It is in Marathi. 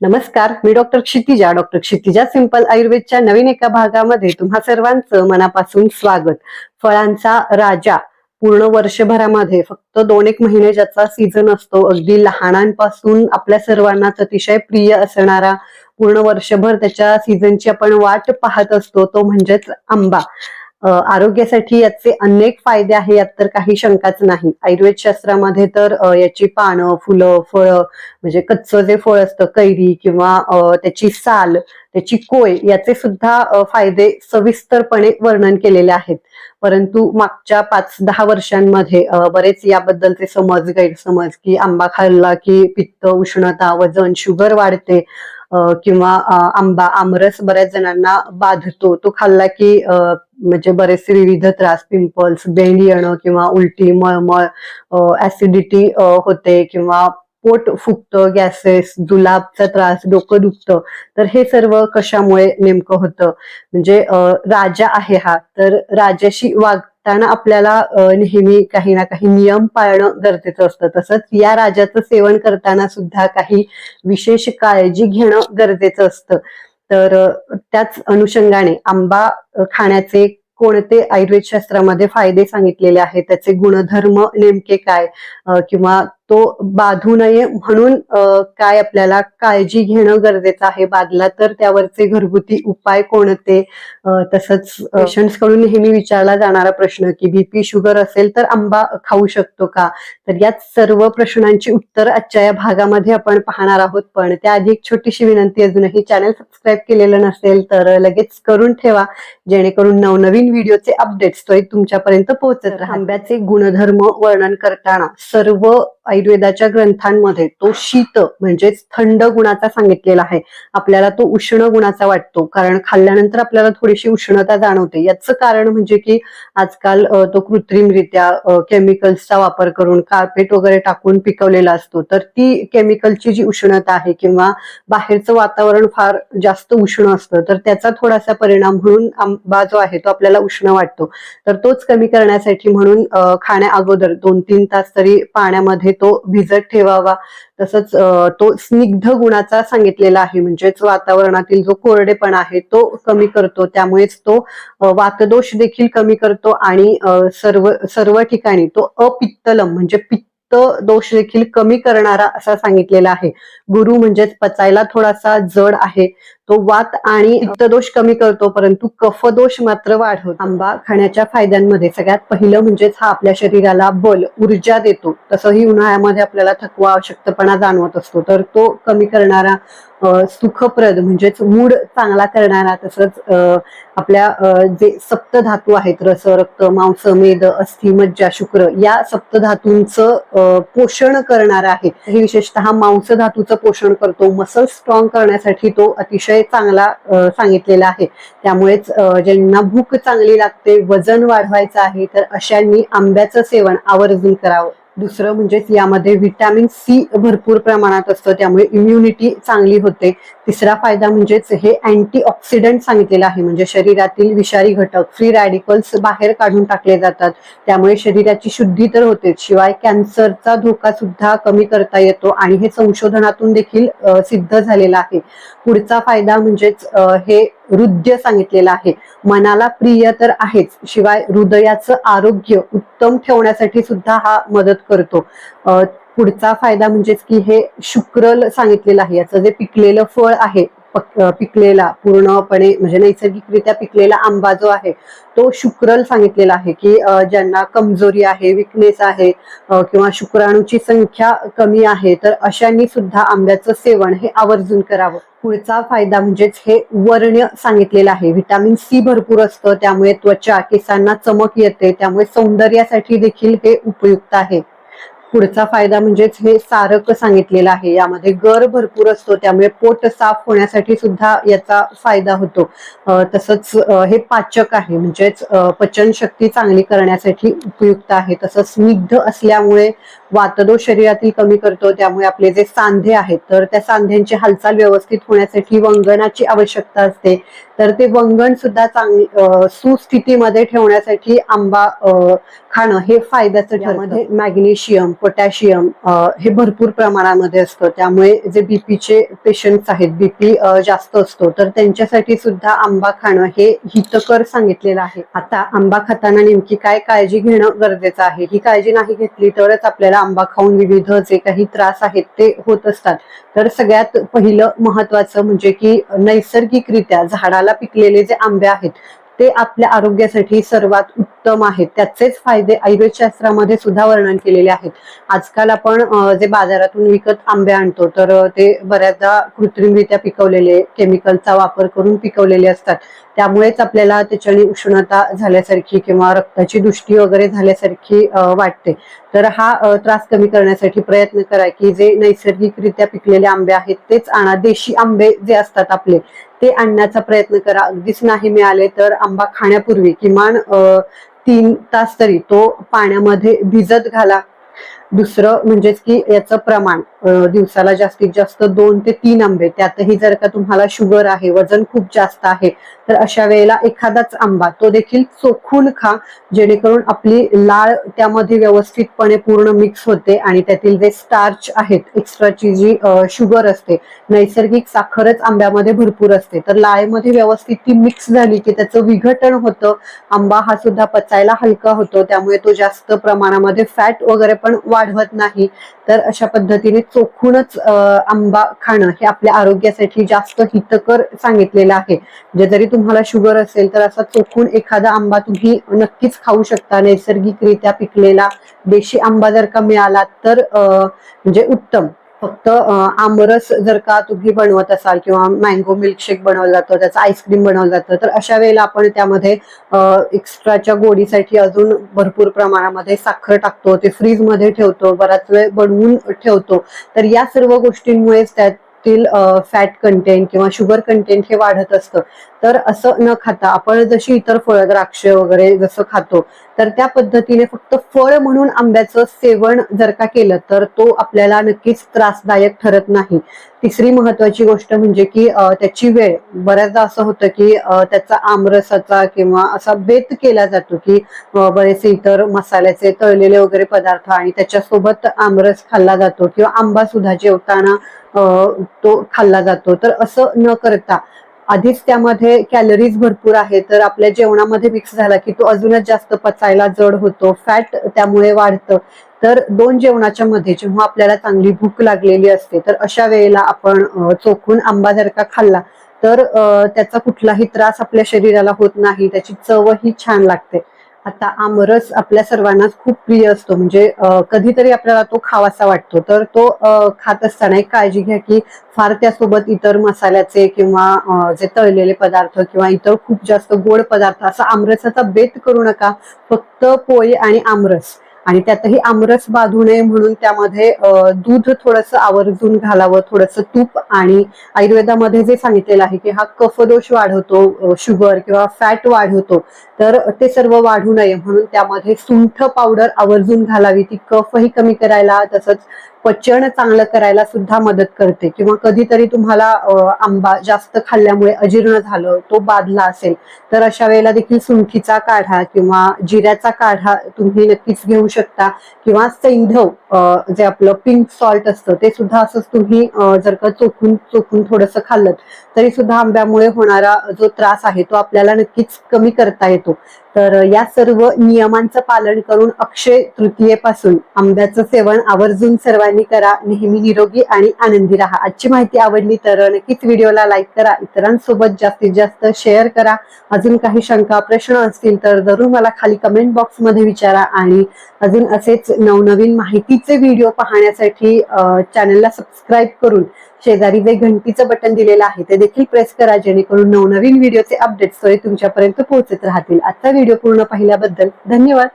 नमस्कार मी doctor Kshitija. Doctor Kshitija simple आयुर्वेदच्या नवीन एका भागामध्ये तुम्हा सर्वांचं मनापासून स्वागत. फळांचा राजा. पूर्ण वर्षभरामध्ये फक्त दोन एक महिने ज्याचा सीझन असतो अगदी लहानांपासून आपल्या सर्वांनाच अतिशय प्रिय असणारा पूर्ण वर्षभर त्याच्या सीझनची आपण वाट पाहत असतो तो म्हणजेच आंबा. आरोग्यासाठी याचे अनेक फायदे आहे यात तर काही शंकाच नाही. आयुर्वेद शास्त्रामध्ये तर याची पानं फुलं फळं म्हणजे कच्चं जे फळ असतं कैरी किंवा त्याची साल त्याची कोय याचे सुद्धा फायदे सविस्तरपणे वर्णन केलेले आहेत. परंतु मागच्या पाच दहा वर्षांमध्ये बरेच याबद्दलचे समज गैरसमज की आंबा खाल्ला की पित्त उष्णता वजन शुगर वाढते किंवा आंबा आमरस बऱ्याच जणांना बाधतो. तो खाल्ला की अ, म्हणजे बरेचसे विविध त्रास पिंपल्स बेंड येणं किंवा उलटी मळमळ ऍसिडिटी होते किंवा पोट फुगतं गॅसेस जुलाबचा त्रास डोकं दुखतं. तर हे सर्व कशामुळे नेमकं होतं? म्हणजे राजा आहे हा. तर राजाशी वाग त्यांना आपल्याला नेहमी काही ना काही नियम पाळणं गरजेचं असतं. तसंच या राजाचं सेवन करताना सुद्धा काही विशेष काळजी घेणं गरजेचं असतं. तर त्याच अनुषंगाने आंबा खाण्याचे कोणते आयुर्वेद शास्त्रामध्ये फायदे सांगितलेले आहेत? त्याचे गुणधर्म नेमके काय? किंवा तो बाधू नये म्हणून काय आपल्याला काळजी घेणं गरजेचं आहे बादला तर त्यावरचे घरगुती उपाय कोणते? तसंच पेशंट्सकडून नेहमी विचारला जाणारा प्रश्न की बीपी शुगर असेल तर आंबा खाऊ शकतो का? तर या सर्व प्रश्नांची उत्तर आजच्या या भागामध्ये आपण पाहणार आहोत. पण त्याआधी एक छोटीशी विनंती अजूनही चॅनल सबस्क्राईब केलेलं नसेल तर लगेच करून ठेवा जेणेकरून नवनवीन व्हिडिओचे अपडेट्स त्वरित तुमच्यापर्यंत पोहोचत. आंब्याचे गुणधर्म वर्णन करताना सर्व आयुर्वेदाच्या ग्रंथांमध्ये तो शीत म्हणजेच थंड गुणाचा सांगितलेला आहे. आपल्याला तो उष्ण गुणाचा वाटतो. कारण खाल्ल्यानंतर आपल्याला थोडीशी उष्णता जाणवते. याचं कारण म्हणजे की आजकाल तो कृत्रिमरित्या केमिकल्सचा वापर करून कार्पेट वगैरे टाकून पिकवलेला असतो. तर ती केमिकलची जी उष्णता आहे किंवा बाहेरचं वातावरण फार जास्त उष्ण असतं तर त्याचा थोडासा परिणाम म्हणून आंबा जो आहे तो आपल्याला उष्ण वाटतो. तर तोच कमी करण्यासाठी म्हणून खाण्या अगोदर दोन तीन तास तरी पाण्यामध्ये तो भिजत ठेवावा. तसंच तो स्निग्ध गुणाचा सांगितलेला आहे. म्हणजेच वातावरणातील जो कोरडेपणा आहे तो कमी करतो. त्यामुळेच तो वातदोष देखील कमी करतो आणि सर्व सर्व ठिकाणी तो अपित्तलम म्हणजे पित्त दोष देखील कमी करणारा असा सांगितलेला आहे. गुरु म्हणजेच पचायला थोडासा जड आहे. तो वात आणि पित्तदोष कमी करतो परंतु कफदोष मात्र वाढवतो. आंबा खाण्याच्या फायद्यांमध्ये सगळ्यात पहिलं म्हणजेच हा आपल्या शरीराला बल ऊर्जा देतो. तसंही उन्हाळ्यामध्ये आपल्याला थकवा अशक्तपणा जाणवत असतो. तर तो कमी करणारा सुखप्रद म्हणजेच मूड चांगला करणारा तसंच आपल्या जे सप्तधातू आहेत रस रक्त मांस मेद अस्थि मज्जा शुक्र या सप्तधातूंचं पोषण करणारा आहे. हे विशेषतः मांस धातूचं पोषण करतो. मसल स्ट्रॉंग करण्यासाठी तो अतिशय चांगला सांगितलेला आहे. त्यामुळेच ज्यांना भूक चांगली लागते वजन वाढवायचं आहे तर अशांनी आंब्याचं सेवन आवर्जून करावं. दुसरं म्हणजेच यामध्ये व्हिटॅमिन सी भरपूर प्रमाणात असतं त्यामुळे इम्युनिटी चांगली होते. तिसरा फायदा म्हणजेच हे अँटी ऑक्सिडंट सांगितलेलं आहे. म्हणजे शरीरातील विषारी घटक फ्री रॅडिकल्स बाहेर काढून टाकले जातात. त्यामुळे शरीराची शुद्धी तर होतेच. शिवाय कॅन्सरचा धोका सुद्धा कमी करता येतो आणि हे संशोधनातून देखील सिद्ध झालेलं आहे. पुढचा फायदा म्हणजेच हे हृदय सांगितलेलं आहे. मनाला प्रिय तर आहेच. शिवाय हृदयाचं आरोग्य उत्तम ठेवण्यासाठी सुद्धा हा मदत करतो. पुढचा फायदा म्हणजेच की हे शुक्रल सांगितलेलं आहे. याचं जे पिकलेलं फळ आहे पक- पिकलेला पूर्णपणे म्हणजे नैसर्गिकरित्या पिकलेला आंबा जो आहे तो शुक्रल सांगितलेला आहे की ज्यांना कमजोरी आहे विकनेस आहे किंवा शुक्राणूची संख्या कमी आहे तर अशांनी सुद्धा आंब्याचं सेवन हे आवर्जून करावं. पुढचा फायदा म्हणजेच हे वर्ण्य सांगितलेलं आहे. व्हिटॅमिन सी भरपूर असतं त्यामुळे त्वचा केसांना चमक येते त्यामुळे सौंदर्यासाठी देखील हे उपयुक्त आहे. पुढचा फायदा म्हणजेच हे सारक सांगितलेलं आहे. यामध्ये गर भरपूर असतो त्यामुळे पोट साफ होण्यासाठी सुद्धा याचा फायदा होतो. तसंच हे पाचक आहे म्हणजेच पचन पचनशक्ती चांगली करण्यासाठी उपयुक्त आहे. तसंच स्निग्ध असल्यामुळे वातदोष शरीरातील कमी करतो त्यामुळे आपले जे सांधे आहेत तर त्या सांध्यांची हालचाल व्यवस्थित होण्यासाठी वंगणाची आवश्यकता असते. तर ते वंगण सुद्धा चांगली सुस्थितीमध्ये ठेवण्यासाठी आंबा खाणं हे फायद्याचं ठरतं. मॅग्नेशियम पोटॅशियम हे भरपूर प्रमाणामध्ये असतं. त्यामुळे जे बीपीचे पेशंट्स आहेत बीपी जास्त असतो तर त्यांच्यासाठी सुद्धा आंबा खाणं हे हितकर सांगितलेलं आहे. आता आंबा खाताना नेमकी काय काळजी घेणं गरजेचं आहे? ही काळजी नाही घेतली तरच आपल्याला आंबा खाऊन विविध जे काही त्रास आहेत ते होत असतात. तर सगळ्यात पहिलं महत्वाचं म्हणजे की नैसर्गिकरित्या झाडाला पिकलेले जे आंबे आहेत ते आपल्या आरोग्यासाठी सर्वात उत्तम आहेत. त्याचेच फायदे आयुर्वेदशास्त्रामध्ये सुद्धा वर्णन केलेले आहेत. आजकाल आपण जे बाजारातून विकत आंबे आणतो तर ते बऱ्याचदा कृत्रिमरित्या पिकवलेले केमिकलचा वापर करून पिकवलेले असतात. त्यामुळेच आपल्याला त्याच्याने उष्णता झाल्यासारखी किंवा रक्ताची दृष्टी वगैरे झाल्यासारखी वाटते. तर हा त्रास कमी करण्यासाठी प्रयत्न करा की जे नैसर्गिकरित्या पिकलेले आंबे आहेत तेच आणा. देशी आंबे जे असतात आपले ते आणण्याचा प्रयत्न करा. अगदीच नाही मिळाले तर आंबा खाण्यापूर्वी किमान अं, तीन तास तरी तो पाण्यामध्ये भिजत घाला. दुसरं म्हणजेच की याचं प्रमाण दिवसाला जास्तीत जास्त दोन ते तीन आंबे. त्यातही जर का तुम्हाला शुगर आहे वजन खूप जास्त आहे तर अशा वेळेला एखादाच आंबा तो देखील चोखून खा जेणेकरून आपली लाळ त्यामध्ये व्यवस्थितपणे पूर्ण मिक्स होते आणि त्यातील जे स्टार्च आहेत एक्स्ट्राची जी शुगर असते नैसर्गिक साखरच आंब्यामध्ये भरपूर असते. तर लाळेमध्ये व्यवस्थित ती मिक्स झाली की त्याचं विघटन होतं आंबा हा सुद्धा पचायला हलका होतो त्यामुळे तो जास्त प्रमाणामध्ये फॅट वगैरे पण वाढवत नाही तर अशा पद्धतीने चोखूनच आंबा खाणं हे आपल्या आरोग्यासाठी जास्त हितकर सांगितलेलं आहे. म्हणजे जरी तुम्हाला शुगर असेल तर असा चोखून एखादा आंबा तुम्ही नक्कीच खाऊ शकता. नैसर्गिकरित्या पिकलेला देशी आंबा जर का मिळाला तर म्हणजे उत्तम. फक्त आमरस जर का तुम्ही बनवत असाल किंवा मँगो मिल्कशेक बनवलं जातं त्याचं आईस्क्रीम बनवलं जातं तर अशा वेळेला आपण त्यामध्ये एक्स्ट्राच्या गोडीसाठी अजून भरपूर प्रमाणामध्ये साखर टाकतो ते फ्रीजमध्ये ठेवतो बराच वेळ बनवून ठेवतो. तर या सर्व गोष्टींमुळेच त्यात तील फॅट कंटेंट किंवा शुगर कंटेंट हे वाढत असतं. तर असं न खाता आपण जशी इतर फळ द्राक्ष वगैरे जसं खातो तर त्या पद्धतीने फक्त फळ म्हणून आंब्याचं सेवन जर का केलं तर तो आपल्याला नक्कीच त्रासदायक ठरत नाही. तिसरी महत्वाची गोष्ट म्हणजे की त्याची वेळ. बऱ्याचदा असं होतं की त्याचा आमरसाचा किंवा असा बेत केला जातो की बरेचसे इतर मसाल्याचे तळलेले वगैरे पदार्थ आणि त्याच्यासोबत आमरस खाल्ला जातो किंवा आंबा सुद्धा जेवताना तो खाल्ला जातो. तर असं न करता आधीच त्यामध्ये कॅलरीज भरपूर आहे तर आपल्या जेवणामध्ये मिक्स झाला की तो अजूनच जास्त पचायला जड होतो फॅट त्यामुळे वाढतं. तर दोन जेवणाच्या मध्ये जेव्हा आपल्याला चांगली भूक लागलेली असते तर अशा वेळेला आपण चोखून आंबा जर का खाल्ला तर त्याचा कुठलाही त्रास आपल्या शरीराला होत नाही त्याची चवही छान लागते. आता आमरस आपल्या सर्वांनाच खूप प्रिय असतो. म्हणजे कधीतरी आपल्याला तो खावासा वाटतो. तर तो खात असताना एक काळजी घ्या की फार त्यासोबत इतर मसाल्याचे किंवा जे तळलेले पदार्थ किंवा इतर खूप जास्त गोड पदार्थ असा आमरसाचा बेत करू नका. फक्त पोळी आणि आमरस. आणि त्यातही आमरस बाधू नये म्हणून त्यामध्ये दूध थोडंसं आवर्जून घालावं थोडंसं तूप आणि आयुर्वेदामध्ये जे सांगितलेलं आहे की हा कफदोष वाढवतो शुगर किंवा फॅट वाढवतो तर ते सर्व वाढू नये म्हणून त्यामध्ये सुंठ पावडर आवर्जून घालावी. ती कफही कमी करायला तसंच पचन चांगलं करायला सुद्धा मदत करते. किंवा कधीतरी तुम्हाला आंबा जास्त खाल्ल्यामुळे अजीर्ण झालं तो बाधला असेल तर अशा वेळेला देखील सुंठीचा काढा किंवा जिऱ्याचा काढा तुम्ही नक्कीच घेऊ शकता. किंवा सैंधव जे आपलं पिंक सॉल्ट असतं ते सुद्धा असंच तुम्ही जर का चोखून चोखून थोडंसं खाल्लं तरी सुद्धा आंब्यामुळे होणारा जो त्रास आहे तो आपल्याला नक्कीच कमी करता येतो. तर या सर्व नियमांचं पालन करून अक्षय तृतीयेपासून आंब्याचं सेवन आवर्जून सर्वांनी करा. नेहमी निरोगी आणि आनंदी राहा. आजची माहिती आवडली तर नक्कीच व्हिडिओला लाईक करा. इतरांसोबत जास्तीत जास्त शेअर करा. अजून काही शंका प्रश्न असतील तर जरूर मला खाली कमेंट बॉक्समध्ये विचारा. आणि अजून असेच नवनवीन माहितीचे व्हिडिओ पाहण्यासाठी चॅनलला सबस्क्राईब करून शेजारी जे घंटीचं बटन दिलेलं आहे ते देखील प्रेस करा. जेणेकरून नवनवीन व्हिडिओचे अपडेट्स तुमच्यापर्यंत पोहोचत राहतील. आजचा व्हिडिओ पूर्ण पाहिल्याबद्दल धन्यवाद.